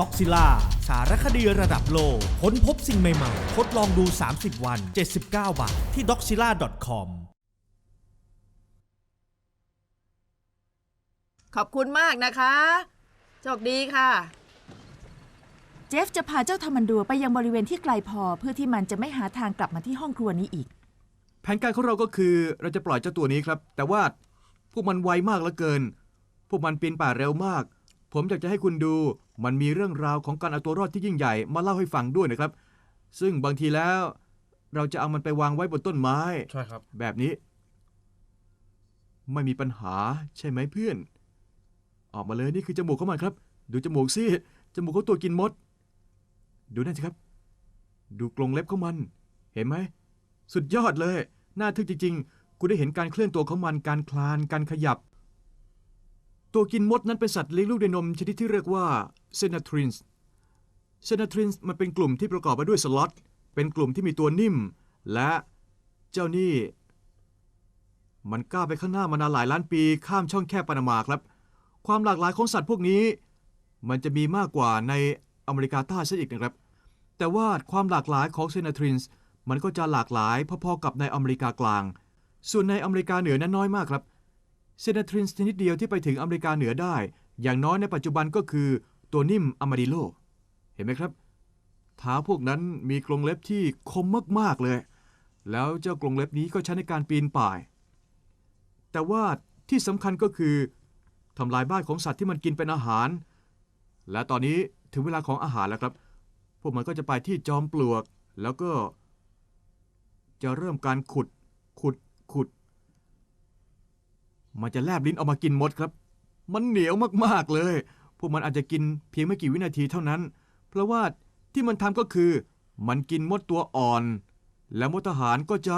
ด็อกซิล่าสารคดีระดับโลกค้นพบสิ่งใหม่ๆ ทดลองดู 30 วัน 79 บาท ที่ doxilla.com ขอบคุณมากนะคะ โชคดีค่ะ เจฟจะพาเจ้าทามันดัวไปยังบริเวณที่ไกลพอเพื่อที่มันจะไม่หาทางกลับมาที่ห้องครัวนี้อีก แผนการของเราก็คือเราจะปล่อยเจ้าตัวนี้ครับ แต่ว่าพวกมันไวมากเหลือเกิน พวกมันปีนป่าเร็วมาก ผมอยากจะให้คุณดู มันมีเรื่องราวของการเอาตัวรอดที่ยิ่งใหญ่มาเล่าให้ฟังด้วยนะครับ ซึ่งบางทีแล้วเราจะเอามันไปวางไว้บนต้นไม้ ใช่ครับ แบบนี้ ไม่มีปัญหาใช่ไหมเพื่อน ออกมาเลยนี่คือจมูกของมันครับ ดูจมูกสิจมูกของตัวกินมด ดูนั่นสิครับ ดูกรงเล็บของมัน เห็นไหมสุดยอดเลย น่าทึ่งจริง ๆ คุณได้เห็นการเคลื่อนตัวของมันการคลานการขยับ ตัวกินมดนั้นเป็นสัตว์เลี้ยงลูกด้วยนมชนิดที่เรียกว่าเซนาทรินส์เซนาทรินส์มันเป็นกลุ่มที่ประกอบไปด้วยสล็อตเป็นกลุ่มที่มีตัวนิ่ม และเจ้านี่ มันก้าวไปข้างหน้ามานานหลายล้านปีข้ามช่องแคบปานามาครับ ความหลากหลายของสัตว์พวกนี้ มันจะมีมากกว่าในอเมริกาใต้ซะอีกนะครับ แต่ว่าความหลากหลายของเซนาทรินส์มันก็จะหลากหลายพอๆกับในอเมริกากลาง ส่วนในอเมริกาเหนือนั้นน้อยมากครับ เซนาทรินส์ชนิดเดียวที่ไปถึงอเมริกาเหนือได้ อย่างน้อยในปัจจุบันก็คือตัวนิ่มอะมาดิโล เห็นไหมครับเท้าพวกนั้นมีกรงเล็บที่คมมากๆเลย แล้วเจ้ากรงเล็บนี้ก็ใช้ในการปีนป่าย แต่ว่าที่สำคัญก็คือทำลายบ้านของสัตว์ที่มันกินเป็นอาหาร และตอนนี้ถึงเวลาของอาหารแล้วครับ พวกมันก็จะไปที่จอมปลวก แล้วก็ จะเริ่มการขุด ขุด มันจะแลบลิ้นออกมากินมดครับ มันเหนียวมากๆเลย พวกมันอาจจะกินเพียงไม่กี่วินาทีเท่านั้น เพราะว่าที่มันทำก็คือ มันกินมดตัวอ่อน แล้วมดทหารก็จะ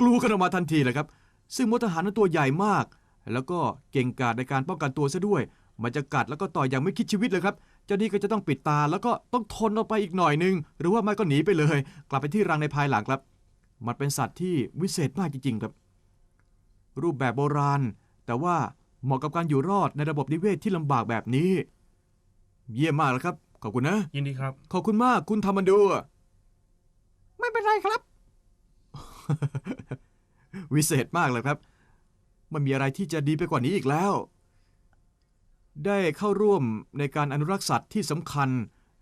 กลัวกันออกมาทันทีเลยครับ ซึ่งมดทหารนั้นตัวใหญ่มาก แล้วก็เก่งกาจในการป้องกันตัวซะด้วย มันจะกัดแล้วก็ต่อยอย่างไม่คิดชีวิตเลยครับ เจ้านี่ก็จะต้องปิดตาแล้วก็ต้องทนออกไปอีกหน่อยนึง หรือว่าไม่ก็หนีไปเลย กลับไปที่รังในภายหลังครับ มันเป็นสัตว์ที่วิเศษมากจริงๆครับ รูปแบบโบราณ แต่ว่าเหมาะกับการอยู่รอดในระบบนิเวศที่ลำบากแบบนี้ เยี่ยมมากแล้วครับ ขอบคุณนะ ยินดีครับ ขอบคุณมากคุณทำมันดู ไม่เป็นไรครับ วิเศษมากเลยครับ มันมีอะไรที่จะดีไปกว่านี้อีกแล้ว ได้เข้าร่วมในการอนุรักษ์สัตว์ที่สำคัญ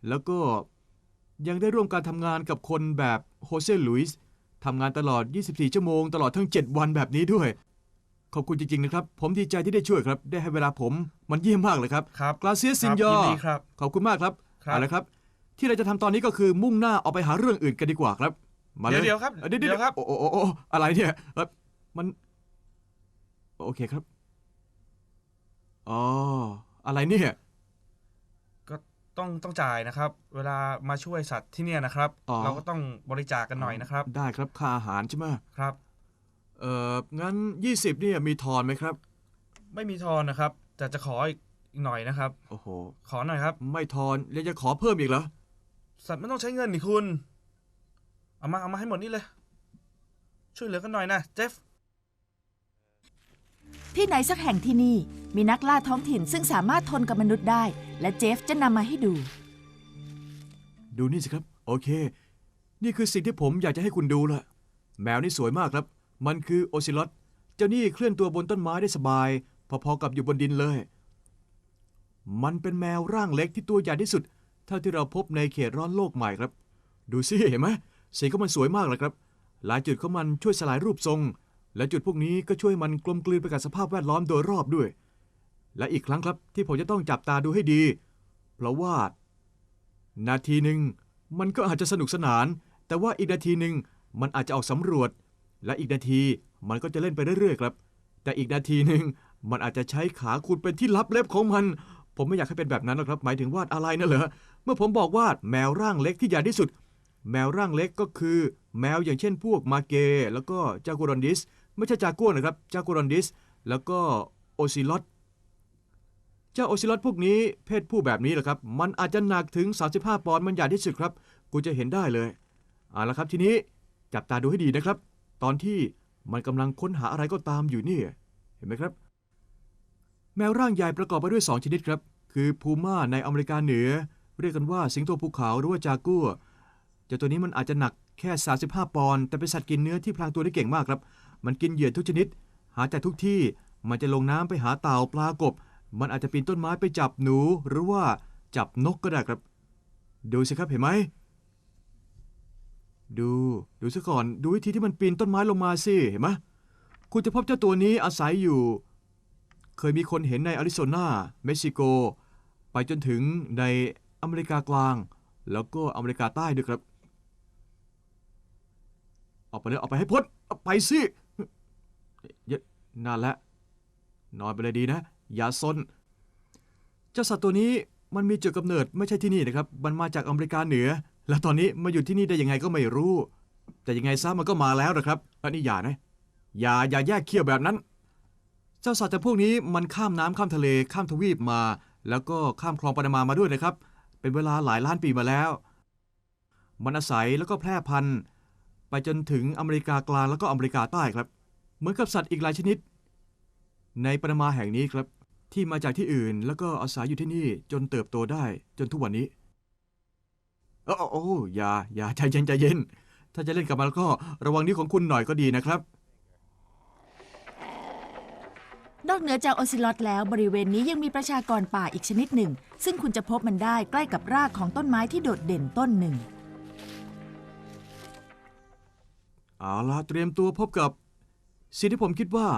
แล้วก็ยังได้ร่วมการทำงานกับคนแบบโฮเซลุยส์ทำงานตลอด 24 ชั่วโมง ตลอดทั้ง 7 วันแบบนี้ด้วย ขอบคุณจริงๆนะครับ ผมดีใจที่ได้ช่วยครับ ได้ให้เวลาผม มันเยี่ยมมากเลยครับครับกราเซียสินยคอรับยินดีครับขอบคุณมากครับครับเอาละครับ ที่เราจะทำตอนนี้ก็คือมุ่งหน้าออกไปหาเรื่องอื่นกันดีกว่าครับมาเลยเดี๋ยวๆครับเดี๋ยวเดี๋เดี๋ยยววครับโอ้โอ้โอ้โอ้อะไรเนี่ยเอ้ยมัน โอเคครับอ๋ออะไรเนี่ยก็ต้องต้องจ่ายนะครับ เวลามาช่วยสัตว์ที่เนี่ยนะครับอ๋อเราก็ต้องบริจาคกันหน่อยนะครับ ได้ครับค่าอาหารใช่ไหมครับ เอ่อ งั้น 20เนี่ยมีทอนไหมครับ ไม่มีทอนนะครับ แต่จะขออีกหน่อยนะครับ โอ้โห ขอหน่อยครับ ไม่ทอนแล้วจะขอเพิ่มอีกเหรอ สัตว์ไม่ต้องใช้เงินนี่คุณ เอามา เอามาให้หมดนี่เลย ช่วยเหลือกันหน่อยนะเจฟ ที่ไหนสักแห่งที่นี่ มีนักล่าท้องถิ่นซึ่งสามารถทนกับมนุษย์ได้ และเจฟจะนำมาให้ดู ดูนี่สิครับ โอเค นี่คือสิ่งที่ผมอยากจะให้คุณดูละแมวนี่สวยมากครับ มันคือโอซิลอตเจ้านี่เคลื่อนตัวบนต้นไม้ได้สบาย พอๆกับอยู่บนดินเลย มันเป็นแมวร่างเล็กที่ตัวใหญ่ที่สุด เท่าที่เราพบในเขตร้อนโลกใหม่ครับ ดูสิเห็นไหมสีของมันสวยมากเลยครับ หลายจุดของมันช่วยสลายรูปทรง และจุดพวกนี้ก็ช่วยมันกลมกลืนไปกับสภาพแวดล้อมโดยรอบด้วย และอีกครั้งครับที่ผมจะต้องจับตาดูให้ดี เพราะว่า นาทีหนึ่งมันก็อาจจะสนุกสนาน แต่ว่าอีกนาทีหนึ่งมันอาจจะออกสำรวจ และอีกนาทีมันก็จะเล่นไปเรื่อยๆครับ แต่อีกนาทีหนึ่งมันอาจจะใช้ขาคุณเป็นที่ลับเล็บของมัน ผมไม่อยากให้เป็นแบบนั้นหรอกครับ หมายถึงวาดอะไรนะเหรอเมื่อผมบอกวาดแมวร่างเล็กที่ใหญ่ที่สุด แมวร่างเล็กก็คือ แมวอย่างเช่นพวกมาเก แล้วก็จากูรอนดิส ไม่ใช่จากัวนะครับจากูรอนดิส แล้วก็โอซิลอตเจ้าโอซิลอตพวกนี้เพศผู้แบบนี้แหละครับ มันอาจจะหนักถึง 35 ปอนด์มันใหญ่ที่สุดครับ กูจะเห็นได้เลยเอาละครับทีนี้จับตาดูให้ดีนะครับ ตอนที่มันกำลังค้นหาอะไรก็ตามอยู่เนี่ยเห็นไหมครับ แมวร่างใหญ่ประกอบไปด้วย 2 ชนิดครับ คือพูม่าในอเมริกาเหนือ เรียกกันว่าสิงโตภูเขาหรือว่าจากัวเจ้าตัวนี้มันอาจจะหนักแค่ 35 ปอนด์แต่เป็นสัตว์กินเนื้อที่พลางตัวได้เก่งมากครับ มันกินเหยื่อทุกชนิด หาจากทุกที่มันจะลงน้ำไปหาเต่าปลากบ มันอาจจะปีนต้นไม้ไปจับหนูหรือว่าจับนกก็ได้ครับ ดูสิครับเห็นไหม ดู ดูซะก่อน ดูวิธีที่มันปีนต้นไม้ลงมาสิ เห็นไหมคุณจะพบเจ้าตัวนี้อาศัยอยู่ เคยมีคนเห็นในอาริโซนา เม็กซิโก ไปจนถึงในอเมริกากลาง แล้วก็อเมริกาใต้ด้วยครับออกไปเลยออกไปให้พ้นออกไปสิเยอะนั่นแหละนอนไปเลยดีนะ อย่าซน เจ้าสัตว์ตัวนี้มันมีจุดกำเนิดไม่ใช่ที่นี่นะครับ มันมาจากอเมริกาเหนือ แล้วตอนนี้มาอยู่ที่นี่ได้ยังไงก็ไม่รู้ แต่ยังไงซะมันก็มาแล้วนะครับอันนี้อย่านะอย่าอย่าแยกเขี้ยวแบบนั้น เจ้าสัตว์แต่พวกนี้มันข้ามน้ำข้ามทะเลข้ามทวีปมา แล้วก็ข้ามคลองปานามามาด้วยนะครับ เป็นเวลาหลายล้านปีมาแล้ว มันอาศัยแล้วก็แพร่พันธุ์ไปจนถึงอเมริกากลางแล้วก็อเมริกาใต้ครับ เหมือนกับสัตว์อีกหลายชนิด ในปานามาแห่งนี้ครับ ที่มาจากที่อื่นแล้วก็อาศัยอยู่ที่นี่จนเติบโตได้จนทุกวันนี้ โอ้โอ้โอ้อย่าอย่าใจเย็นใจเย็น ถ้าจะเล่นกับมันแล้วก็ระวังนิ้วของคุณหน่อยก็ดีนะครับ นอกเหนือจากโอซิลอตแล้วบริเวณนี้ยังมีประชากรป่าอีกชนิดหนึ่ง ซึ่งคุณจะพบมันได้ใกล้กับรากของต้นไม้ที่โดดเด่นต้นหนึ่ง เอาล่ะเตรียมตัวพบกับสิ่งที่ผมคิดว่า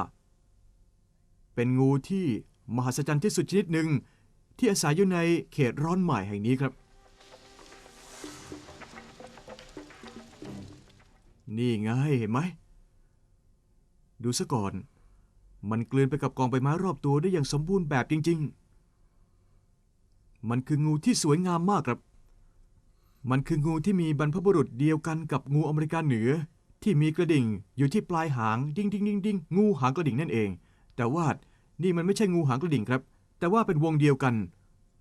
เป็นงูที่มหัศจรรย์ที่สุดชนิดหนึ่งที่อาศัยอยู่ในเขตร้อนใหม่แห่งนี้ครับ นี่ไงเห็นไหม ดูซะก่อน มันกลืนไปกับกองใบไม้รอบตัวได้อย่างสมบูรณ์แบบจริง ๆ มันคืองูที่สวยงามมากครับ มันคืองูที่มีบรรพบุรุษเดียวกันกับงูอเมริกาเหนือ ที่มีกระดิ่งอยู่ที่ปลายหางดิ้งดิ้งดิ้งดิ้งงูหางกระดิ่งนั่นเอง แต่ว่านี่มันไม่ใช่งูหางกระดิ่งครับ แต่ว่าเป็นวงเดียวกัน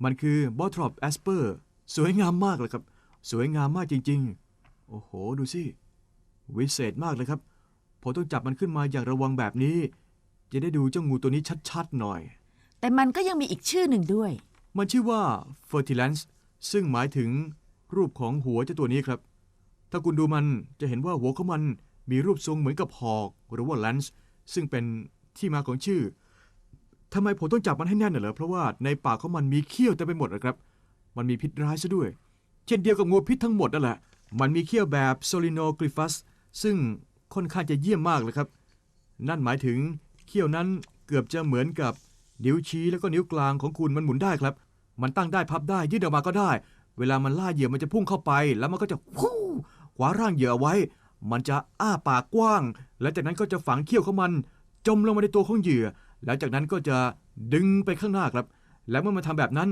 มันคือบอทรอปแอสเปอร์สวยงามมากเลยครับ สวยงามมากจริง ๆ โอ้โห ดูสิ วิเศษมากเลยครับ ผมต้องจับมันขึ้นมาอย่างระวังแบบนี้ จะได้ดูเจ้างูตัวนี้ชัดๆหน่อย แต่มันก็ยังมีอีกชื่อหนึ่งด้วย มันชื่อว่า fertilance ซึ่งหมายถึงรูปของหัวเจ้าตัวนี้ครับ ถ้าคุณดูมันจะเห็นว่าหัวของมันมีรูปทรงเหมือนกับหอก หรือว่า lance ซึ่งเป็นที่มาของชื่อทำไมผมต้องจับมันให้แน่นน่ะเหรอเพราะว่าในปากของมันมีเขี้ยวเต็มไปหมดนะครับ มันมีพิษร้ายซะด้วย เช่นเดียวกับงูพิษทั้งหมดนั่นแหละ มันมีเขี้ยวแบบ solinogryphus ซึ่ ซึ่งค่อนข้างจะเยี่ยมมากเลยครับ นั่นหมายถึงเขี้ยวนั้นเกือบจะเหมือนกับนิ้วชี้แล้วก็นิ้วกลางของคุณมันหมุนได้ครับ มันตั้งได้พับได้ยืดออกมาก็ได้ เวลามันล่าเหยื่อมันจะพุ่งเข้าไปแล้วมันก็จะฟู่ขวาร่างเหยื่อไว้ มันจะอ้าปากกว้าง และจากนั้นก็จะฝังเขี้ยวของมัน จมลงมาในตัวของเหยื่อ แล้วจากนั้นก็จะดึงไปข้างหน้าครับ และเมื่อมันทำแบบนั้น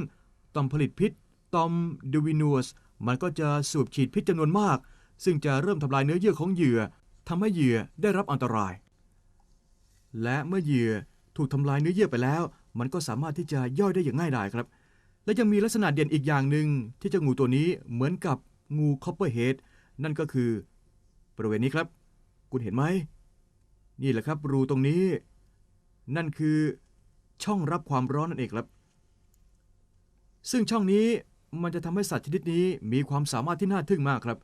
ต่อมผลิตพิษตอมดูวินัสมันก็จะสูบฉีดพิษจำนวนมาก ซึ่งจะเริ่มทำลายเนื้อเยื่อของเหยื่อทำให้เหยื่อได้รับอันตราย และเมื่อเหยื่อถูกทำลายเนื้อเยื่อไปแล้ว มันก็สามารถที่จะย่อยได้อย่างง่ายดายครับ และยังมีลักษณะเด่นอีกอย่างหนึ่งที่เจ้างูตัวนี้เหมือนกับงูคอปเปอร์เฮดนั่นก็คือบริเวณนี้ครับ คุณเห็นไหม นี่แหละครับ รูตรงนี้ นั่นคือช่องรับความร้อนนั่นเองครับ ซึ่งช่องนี้มันจะทำให้สัตว์ชนิดนี้มีความสามารถที่น่าทึ่งมากครับ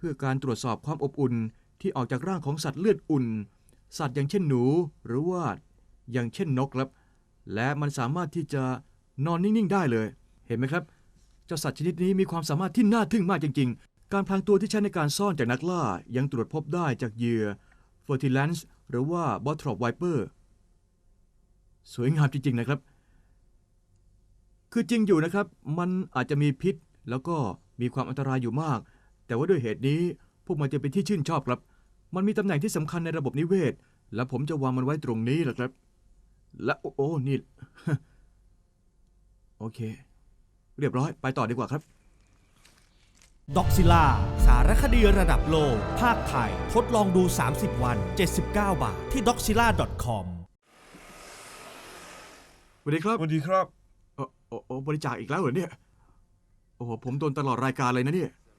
เพื่อการตรวจสอบความอบอุ่นที่ออกจากร่างของสัตว์เลือดอุ่น สัตว์อย่างเช่นหนูหรือว่าอย่างเช่นนกครับ และมันสามารถที่จะนอนนิ่งๆได้เลย เห็นไหมครับ เจ้าสัตว์ชนิดนี้มีความสามารถที่น่าทึ่งมากจริง ๆ การพลางตัวที่ใช้ในการซ่อนจากนักล่ายังตรวจพบได้จากเหยื่อ f e r t i l a n c e หรือว่า b o t r o p Viper สวยงามจริง ๆ นะครับ คือจริงอยู่นะครับ มันอาจจะมีพิษแล้วก็มีความอันตรายอยู่มาก แต่ว่าด้วยเหตุนี้พวกมันจะเป็นที่ชื่นชอบครับ มันมีตำแหน่งที่สำคัญในระบบนิเวศ และผมจะวางมันไว้ตรงนี้แหละครับ และโอ้โอ้นี่ โอเค เรียบร้อยไปต่อดีกว่าครับด็อกซิล่าสารคดีระดับโลก ภาคไทย ทดลองดู 30 วัน 79 บาท ที่ doxilla.com สวัสดีครับสวัสดีครับ โอ้โอ้โอ้บริจาคอีกแล้วเหรอเนี่ย โอ้โหผมโดนตลอดรายการเลยนะเนี่ยครับ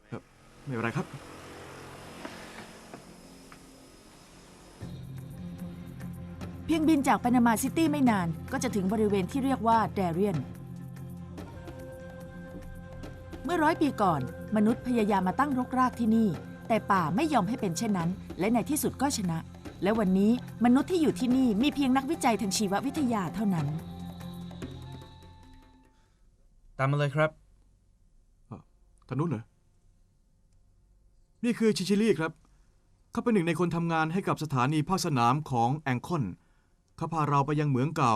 ไม่เป็นไรครับ เพียงบินจากปานามาซิตี้ไม่นานก็จะถึงบริเวณที่เรียกว่าแดเรียน เมื่อร้อยปีก่อน มนุษย์พยายามมาตั้งรกรากที่นี่ แต่ป่าไม่ยอมให้เป็นเช่นนั้น และในที่สุดก็ชนะ และวันนี้มนุษย์ที่อยู่ที่นี่มีเพียงนักวิจัยทางชีววิทยาเท่านั้น ตามมาเลยครับ ทางนู้นเหรอ นี่คือชิชิลี่ครับ เขาเป็นหนึ่งในคนทำงานให้กับสถานีภาคสนามของแองคอน เขาพาเราไปยังเหมืองเก่า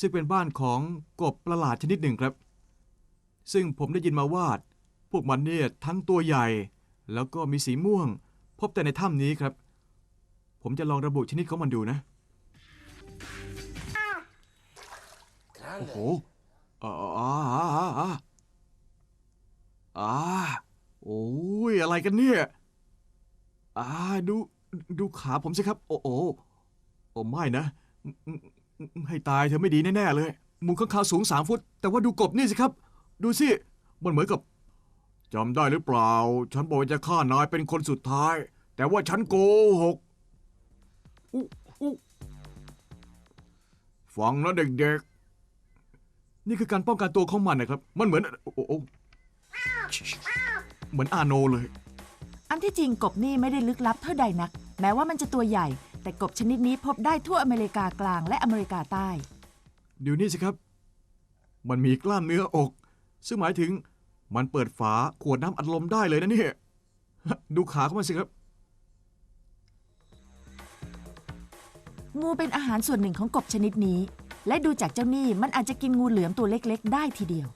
ซึ่งเป็นบ้านของกบประหลาดชนิดหนึ่งครับ ซึ่งผมได้ยินมาว่าพวกมันเนี่ยทั้งตัวใหญ่ แล้วก็มีสีม่วง พบแต่ในถ้ำนี้ครับ ผมจะลองระบุชนิดของมันดูนะ โอ้โห อ่าอ่าอ่าอ่าอ่าอ่า โอ้ยอะไรกันเนี่ยอ่าดูดูขาผมสิครับ โอ้โอ้โอ้ไม่นะ ให้ตายเธอไม่ดีแน่ๆเลยมูลข้างคาวสูงสามฟุต แต่ว่าดูกบนี่สิครับ ดูสิ มันเหมือนกับจำได้หรือเปล่า ฉันบอกว่าจะฆ่านายเป็นคนสุดท้าย แต่ว่าฉันโกหกอุ๊อุ๊ฟังนะเด็กๆ นี่คือการป้องกันตัวของมันนะครับ มันเหมือน โอ้โอ้ เหมือนอาโนเลย อันที่จริงกบนี่ไม่ได้ลึกลับเท่าใดนัก แม้ว่ามันจะตัวใหญ่ แต่กบชนิดนี้พบได้ทั่วอเมริกากลางและอเมริกาใต้ดูนี่สิครับ มันมีกล้ามเนื้ออก ซึ่งหมายถึงมันเปิดฝาขวดน้ำอัดลมได้เลยนะเนี่ยดูขาของมันสิครับ งูเป็นอาหารส่วนหนึ่งของกบชนิดนี้ และดูจากเจ้านี่มันอาจจะกินงูเหลือมตัวเล็กๆ ได้ทีเดียว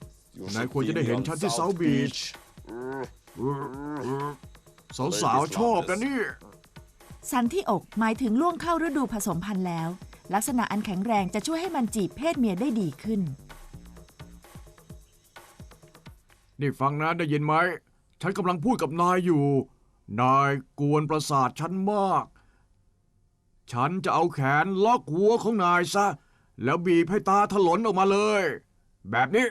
นายควรจะได้เห็นฉันที่เซาท์บีช สาวๆชอบนะเนี่ยสันที่อกหมายถึงล่วงเข้าฤดูผสมพันธุ์แล้ว ลักษณะอันแข็งแรงจะช่วยให้มันจีบเพศเมียได้ดีขึ้น นี่ฟังนะได้ยินไหม ฉันกำลังพูดกับนายอยู่ นายกวนประสาทฉันมาก ฉันจะเอาแขนล็อกหัวของนายซะ แล้วบีบให้ตาถลนออกมาเลย แบบนี้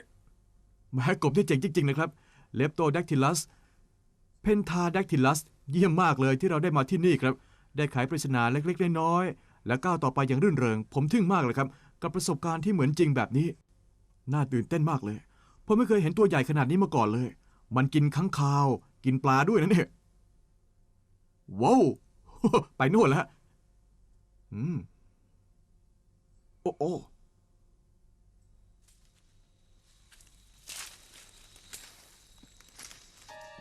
แม้กบที่เจ๋งจริง ๆ นะครับเลปโตแดกทิลัส เพนทาแดกทิลัส เยี่ยมมากเลยที่เราได้มาที่นี่ครับ ได้ไขปริศนาเล็กๆน้อยๆและก้าวต่อไปอย่างรื่นเริง ผมทึ่งมากเลยครับ กับประสบการณ์ที่เหมือนจริงแบบนี้ น่าตื่นเต้นมากเลย ผมไม่เคยเห็นตัวใหญ่ขนาดนี้มาก่อนเลย มันกินค้างคาว กินปลาด้วยนะเนี่ยว้าวไปนู่นแล้วอืม โอ้โอ้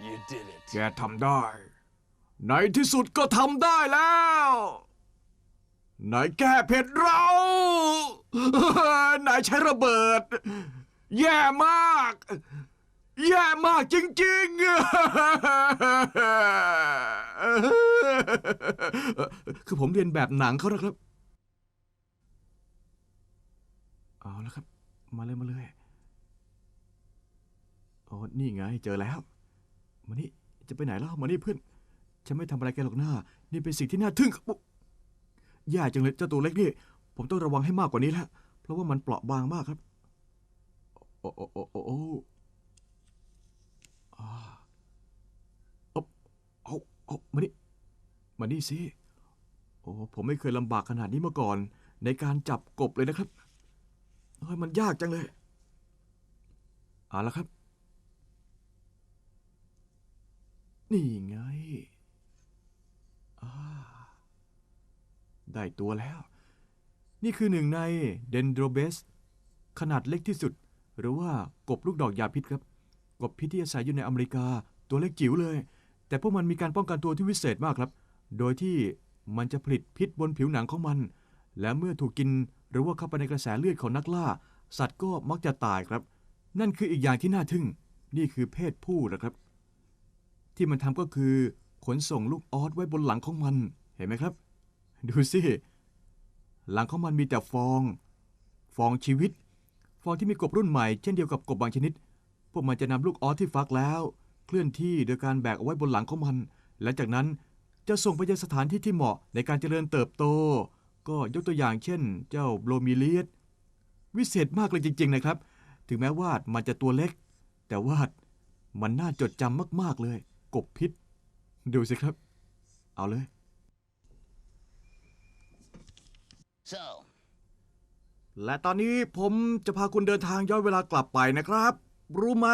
You did it. แกทำได้ ในที่สุดก็ทำได้แล้วนายแก้เผ็ดเรา นายใช้ระเบิด แย่มาก แย่มากจริงๆ คือผมเรียนแบบหนังเขานะครับ เอาแล้วครับ มาเลยมาเลย โอ้นี่ไงเจอแล้ว มานี่จะไปไหนแล้วมานี่เพื่อน ฉันไม่ทำอะไรแกหรอกหน้า นี่เป็นสิ่งที่น่าทึ่งยแย่จังเลยเจ้าตัวเล็กนี่ ผมต้องระวังให้มากกว่านี้แล้วเพราะว่ามันเปราะบางมากครับ โอ้โอ้โอ้โอ้โอ้อ่าเอาเอาเอามานี่มานี่สิโอ้ผมไม่เคยลำบากขนาดนี้มาก่อน ในการจับกบเลยนะครับเฮ้ยมันยากจังเลยเอาละครับ นี่ไงได้ตัวแล้ว นี่คือหนึ่งในเดนโดรเบส ขนาดเล็กที่สุด หรือว่ากบลูกดอกยาพิษครับ กบพิษที่อาศัยอยู่ในอเมริกา ตัวเล็กจิ๋วเลย แต่พวกมันมีการป้องกันตัวที่วิเศษมากครับ โดยที่มันจะผลิตพิษบนผิวหนังของมัน และเมื่อถูกกินหรือว่าเข้าไปในกระแสเลือดของนักล่า สัตว์ก็มักจะตายครับ นั่นคืออีกอย่างที่น่าทึ่ง นี่คือเพศผู้นะครับ ที่มันทำก็คือขนส่งลูกออสไว้บนหลังของมัน เห็นไหมครับ ดูสิ หลังของมันมีแต่ฟอง ฟองชีวิต ฟองที่มีกบรุ่นใหม่เช่นเดียวกับกบบางชนิด พวกมันจะนำลูกออสที่ฟักแล้ว เคลื่อนที่โดยการแบกเอาไว้บนหลังของมัน และจากนั้นจะส่งไปยังสถานที่ที่เหมาะในการเจริญเติบโต ก็ยกตัวอย่างเช่น เจ้าโบรมิเลียสวิเศษมากเลยจริง ๆ นะครับ ถึงแม้ว่ามันจะตัวเล็ก แต่ว่ามันน่าจดจำมากๆเลย กบพิษ ดูสิครับ เอาเลย So, และตอนนี้ผมจะพาคุณเดินทางย้อนเวลากลับไปนะครับ รู้ไหม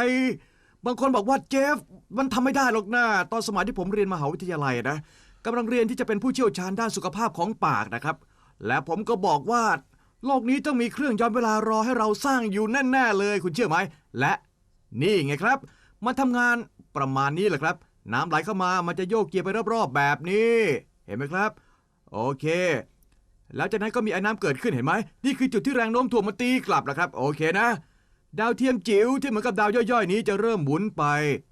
บางคนบอกว่าเจฟ มันทำไม่ได้หรอกนะตอนสมัยที่ผมเรียนมหาวิทยาลัยนะกำลังเรียนที่จะเป็นผู้เชี่ยวชาญด้านสุขภาพของปากนะครับ และผมก็บอกว่า โลกนี้ต้องมีเครื่องย้อนเวลารอให้เราสร้างอยู่แน่ๆเลย คุณเชื่อไหม และนี่ไงครับ มันทำงานประมาณนี้แหละครับ น้ำไหลเข้ามามันจะโยกเกียร์ไปรอบๆแบบนี้ เห็นไหมครับ โอเค แล้วจากนั้นก็มีไอ้น้ำเกิดขึ้นเห็นไหมนี่คือจุดที่แรงโน้มถ่วงมันตีกลับนะครับ โอเคนะ ดาวเทียมจิ๋วที่เหมือนกับดาวย่อยๆ นี้จะเริ่มหมุนไป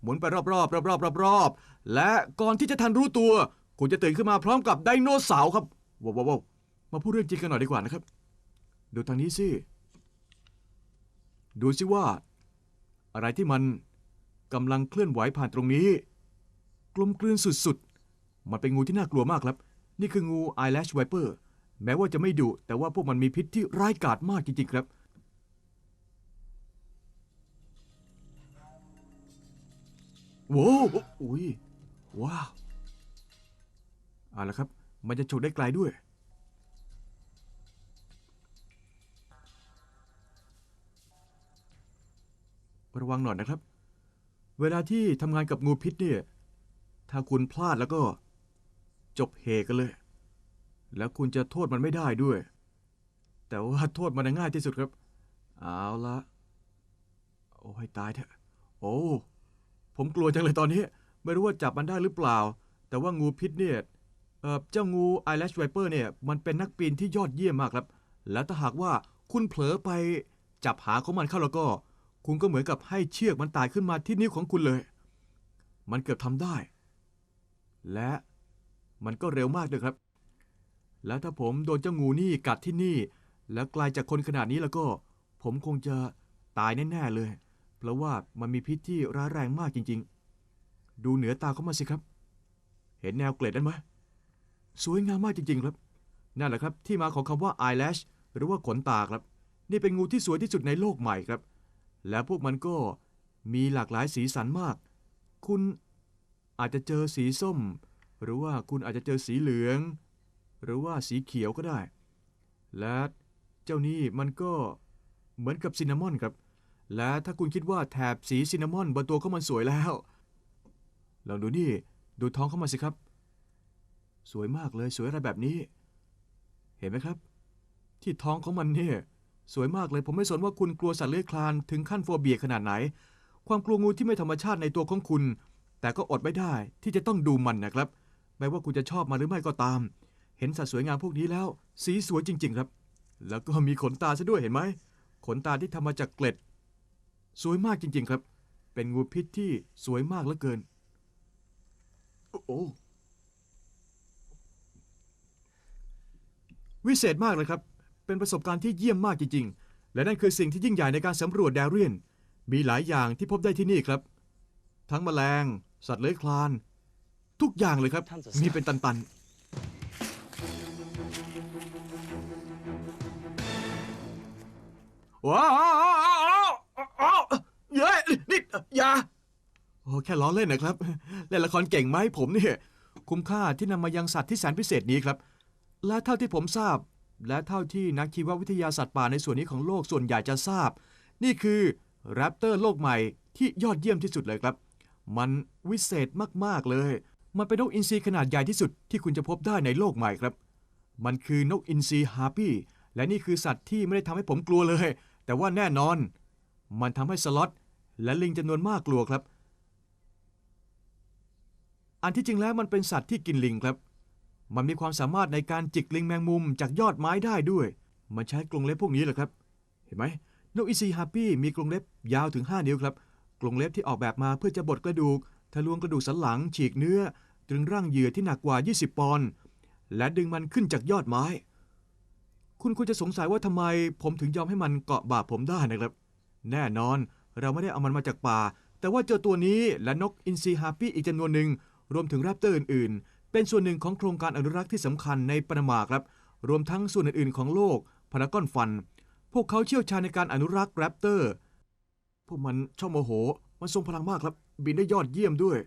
หมุนไปรอบๆรอบๆรอบๆและก่อนที่จะทันรู้ตัว คุณจะตื่นขึ้นมาพร้อมกับไดโนเสาร์ครับว้าวว้าวมาพูดเรื่องจริงกันหน่อยดีกว่านะครับ ดูทางนี้สิดูสิว่า อะไรที่มันกำลังเคลื่อนไหวผ่านตรงนี้ ลมกลืนสุดๆ มันเป็นงูที่น่ากลัวมากครับ นี่คืองู eyelash viper แม้ว่าจะไม่ดุแต่ว่าพวกมันมีพิษที่ร้ายกาจมากจริงๆครับ โว้วอุ้ยว้าวเอาละครับ มันจะฉกได้ไกลด้วย ระวังหน่อยนะครับ เวลาที่ทำงานกับงูพิษเนี่ย ถ้าคุณพลาดแล้วก็ จบเฮกันเลย แล้วคุณจะโทษมันไม่ได้ด้วย แต่ว่าโทษมันง่ายที่สุดครับ เอาละโอ้ให้ตายเถอะโอ้ผมกลัวจังเลยตอนนี้ ไม่รู้ว่าจับมันได้หรือเปล่า แต่ว่างูพิษเนี่ยเออเจ้างู eyelash viper เนี่ยมันเป็นนักปีนที่ยอดเยี่ยมมากครับ แล้วถ้าหากว่าคุณเผลอไปจับหาของมันเข้าแล้วก็ คุณก็เหมือนกับให้เชือกมันตายขึ้นมาที่นิ้วของคุณเลย มันเกือบทำได้ และมันก็เร็วมากด้วยครับ แล้วถ้าผมโดนเจ้างูนี่กัดที่นี่ แล้วกลายจากคนขนาดนี้แล้วก็ ผมคงจะตายแน่ๆเลย เพราะว่ามันมีพิษที่ร้ายแรงมากจริง ๆ ดูเหนือตาเขามาสิครับ เห็นแนวเกล็ดนั้นไหมสวยงามมากจริง ๆ ครับ นั่นแหละครับที่มาของคำว่า eyelash หรือว่าขนตาครับ นี่เป็นงูที่สวยที่สุดในโลกใหม่ครับ และพวกมันก็มีหลากหลายสีสันมาก คุณ อาจจะเจอสีส้ม หรือว่าคุณอาจจะเจอสีเหลือง หรือว่าสีเขียวก็ได้ และเจ้านี่มันก็เหมือนกับซินนามอนครับ และถ้าคุณคิดว่าแถบสีซินนามอนบนตัวเขามันสวยแล้วลองดูนี่ดูท้องเขามาสิครับ สวยมากเลยสวยอะไรแบบนี้ เห็นไหมครับ ที่ท้องของมันเนี่ยสวยมากเลยผมไม่สนว่าคุณกลัวสัตว์เลื้อยคลานถึงขั้นโฟเบียขนาดไหน ความกลัวงูที่ไม่ธรรมชาติในตัวของคุณ แต่ก็อดไม่ได้ที่จะต้องดูมันนะครับ แม้ว่าคุณจะชอบมันหรือไม่ก็ตาม เห็นสัตว์สวยงามพวกนี้แล้ว สีสวยจริง ๆ ครับ แล้วก็มีขนตาซะด้วยเห็นไหม ขนตาที่ทำมาจากเกล็ด สวยมากจริง ๆ ครับ เป็นงูพิษที่สวยมากเหลือเกิน โอ้โหวิเศษมากเลยครับ เป็นประสบการณ์ที่เยี่ยมมากจริง ๆ และนั่นคือสิ่งที่ยิ่งใหญ่ในการสำรวจแดเรียน มีหลายอย่างที่พบได้ที่นี่ครับ ทั้งแมลง สัตว์เลื้อยคลาน ทุกอย่างเลยครับ มีเป็นตันๆว้าวเย้ยนี่อย่าโอ้แค่ล้อเล่นนะครับ เล่นละครเก่งไหมผมเนี่ย คุ้มค่าที่นำมายังสัตว์ที่แสนพิเศษนี้ครับ และเท่าที่ผมทราบ และเท่าที่นักชีววิทยาสัตว์ป่าในส่วนนี้ของโลกส่วนใหญ่จะทราบ นี่คือแรปเตอร์โลกใหม่ที่ยอดเยี่ยมที่สุดเลยครับ มันวิเศษมากๆเลย มันเป็นนกอินทรีขนาดใหญ่ที่สุดที่คุณจะพบได้ในโลกใหม่ครับ มันคือนกอินทรีฮาร์ปี้ และนี่คือสัตว์ที่ไม่ได้ทำให้ผมกลัวเลย แต่ว่าแน่นอน มันทำให้สล็อตและลิงจำนวนมากกลัวครับ อันที่จริงแล้วมันเป็นสัตว์ที่กินลิงครับ มันมีความสามารถในการจิกลิงแมงมุมจากยอดไม้ได้ด้วย มันใช้กรงเล็บพวกนี้แหละครับ เห็นไหมนกอินทรีฮาร์ปี้มีกรงเล็บยาวถึง 5 นิ้วครับ กรงเล็บที่ออกแบบมาเพื่อจะบดกระดูก ทะลวงกระดูกสันหลัง ฉีกเนื้อตรึงร่างเหยื่อที่หนักกว่า 20 ปอนด์และดึงมันขึ้นจากยอดไม้ คุณควรจะสงสัยว่าทำไมผมถึงยอมให้มันเกาะบ่าผมได้นะครับ แน่นอนเราไม่ได้เอามันมาจากป่า แต่ว่าเจ้าตัวนี้และนกอินทรีฮาปี้อีกจำนวนหนึ่งรวมถึงแรปเตอร์อื่นๆ เป็นส่วนหนึ่งของโครงการอนุรักษ์ที่สำคัญในปนามาครับ รวมทั้งส่วนอื่นๆ ของโลกพารากอนฟัน พวกเขาเชี่ยวชาญในการอนุรักษ์แรปเตอร์ พวกมันชอบโมโห มันทรงพลังมากครับ บินได้ยอดเยี่ยมด้วย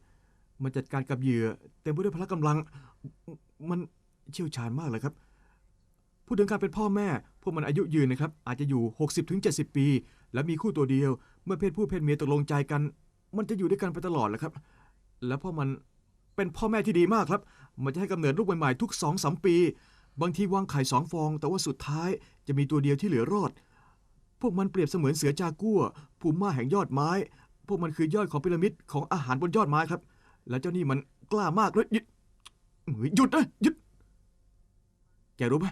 มันจัดการกับเหยื่อ เต็มไปด้วยพละกำลัง มันเชี่ยวชาญมากเลยครับ พูดถึงการเป็นพ่อแม่ พวกมันอายุยืนนะครับ อาจจะอยู่ 60-70 ปี และมีคู่ตัวเดียว เมื่อเพศผู้เพศเมียตกลงใจกัน มันจะอยู่ด้วยกันไปตลอดแหละครับ แล้วพอมันเป็นพ่อแม่ที่ดีมากครับ มันจะให้กำเนิดลูกใหม่ๆทุกสองสามปี บางทีวางไข่สองฟอง แต่ว่าสุดท้ายจะมีตัวเดียวที่เหลือรอด พวกมันเปรียบเสมือนเสือจากัวภูมิมาแห่งยอดไม้ พวกมันคือยอดของพีระมิดของอาหารบนยอดไม้ครับ แล้วเจ้านี่มันกล้ามากเลยหยุดหยุดนะหยุด แกรู้ไหม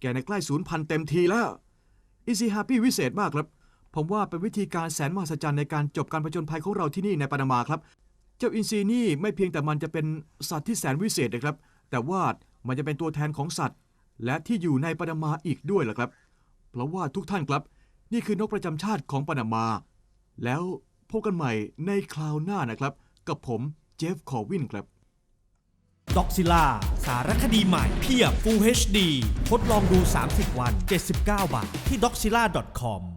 แกในใกล้ศูนย์พันเต็มทีแล้วอีซีฮาปี้วิเศษมากครับ ผมว่าเป็นวิธีการแสนมหัศจรรย์ในการจบการผจญภัยของเราที่นี่ในปานามาครับ เจ้าอินซีนี่ไม่เพียงแต่มันจะเป็นสัตว์ที่แสนวิเศษนะครับ แต่ว่ามันจะเป็นตัวแทนของสัตว์ และที่อยู่ในปานามาอีกด้วยล่ะครับ เพราะว่าทุกท่านครับ นี่คือนกประจำชาติของปานามา แล้วพบกันใหม่ในคราวหน้านะครับ กับผมเจฟคอวินครับด็อกซิล่าสารคดีใหม่เพียบ Full HD ทดลองดู 30 วัน 79 บาท ที่ doxilla.com